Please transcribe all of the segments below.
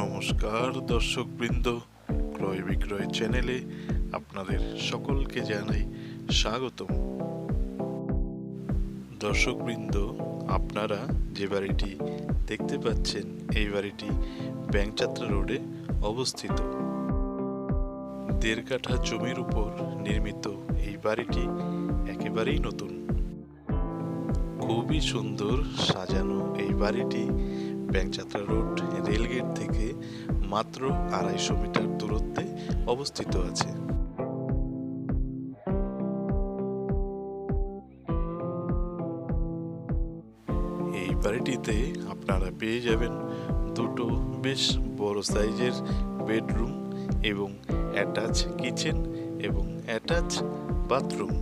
নমস্কার, দর্শকবৃন্দ, ক্রয় বিক্রয় চ্যানেলে আপনাদের সকলকে জানাই স্বাগতম। দর্শকবৃন্দ, আপনারা যে বাড়িটি দেখতে পাচ্ছেন, এই বাড়িটি ব্যাংচাত্রা রোডে অবস্থিত। দেড় কাঠা জমির উপর নির্মিত এই বাড়িটি একেবারেই নতুন। খুবই সুন্দর সাজানো এই বাড়িটি ব্যাংচাত্রা রোড রেলগেট থেকে মাত্র আড়াইশো মিটার দূরত্বে অবস্থিত আছে। এই বাড়িটিতে আপনারা পেয়ে যাবেন দুটো বেশ বড় সাইজের বেডরুম এবং অ্যাটাচ কিচেন এবং অ্যাটাচ বাথরুম।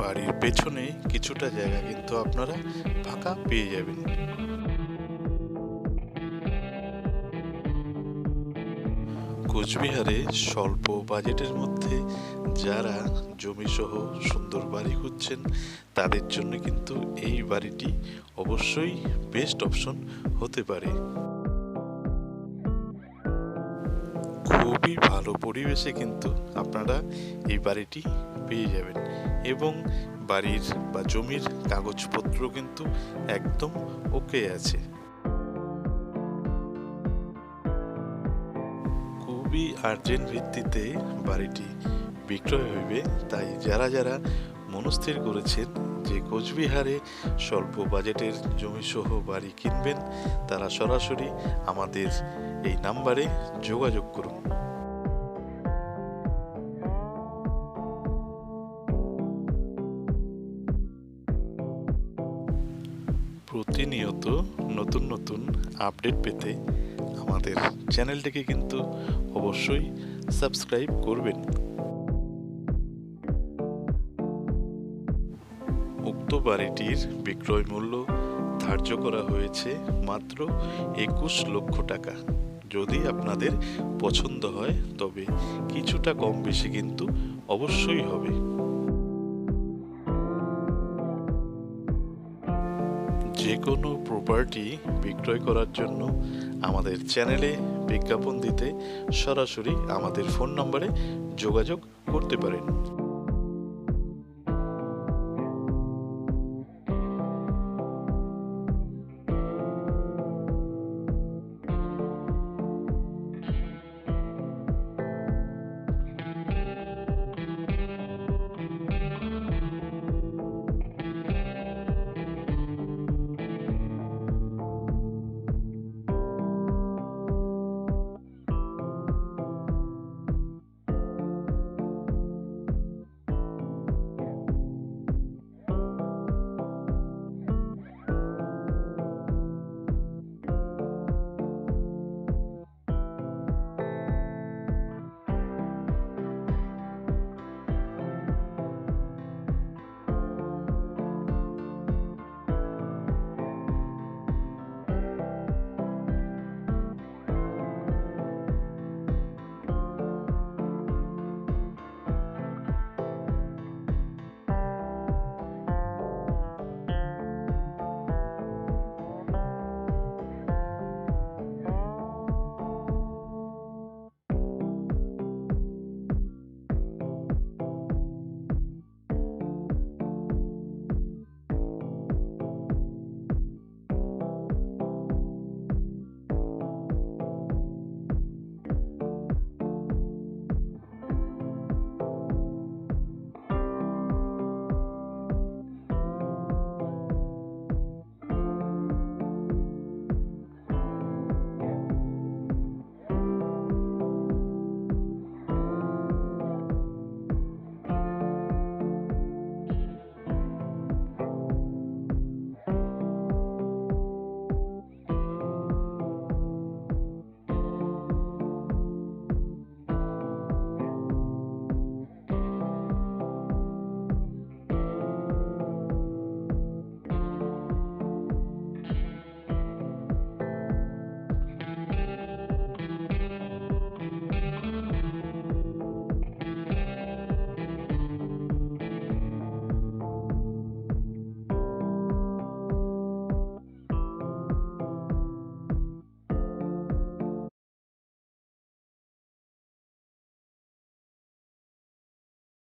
বাড়ির পেছনে কিছুটা জায়গা কিন্তু আপনারা ফাঁকা পেয়ে যাবেন। কোচবিহারে স্বল্প বাজেটের মধ্যে যারা জমি সহ সুন্দর বাড়ি খুঁজছেন, তাদের জন্য কিন্তু এই বাড়িটি অবশ্যই বেস্ট অপশন হতে পারে। খুবই ভালো পরিবেশে কিন্তু আপনারা এই বাড়িটি পেয়ে যাবেন এবং বাড়ির বা জমির কাগজপত্র কিন্তু একদম ওকে আছে। খুবই আর্জেন্ট ভিত্তিতে বাড়িটি বিক্রয় হইবে। তাই যারা যারা মনস্থির করেছেন যে কোচবিহারে স্বল্প বাজেটের জমিসহ বাড়ি কিনবেন, তারা সরাসরি আমাদের এই নাম্বারে যোগাযোগ করুন। প্রতিনিয়ত নতুন নতুন আপডেট পেতে আমাদের চ্যানেলটিকে কিন্তু অবশ্যই সাবস্ক্রাইব করবেন। উক্ত বাড়িটির বিক্রয় মূল্য ধার্য করা হয়েছে মাত্র একুশ লক্ষ টাকা। যদি আপনাদের পছন্দ হয়, তবে কিছুটা কম বেশি কিন্তু অবশ্যই হবে। কোনো প্রপার্টি বিক্রয় করার জন্য আমাদের চ্যানেলে বিজ্ঞাপন দিতে সরাসরি আমাদের ফোন নম্বরে যোগাযোগ করতে পারেন।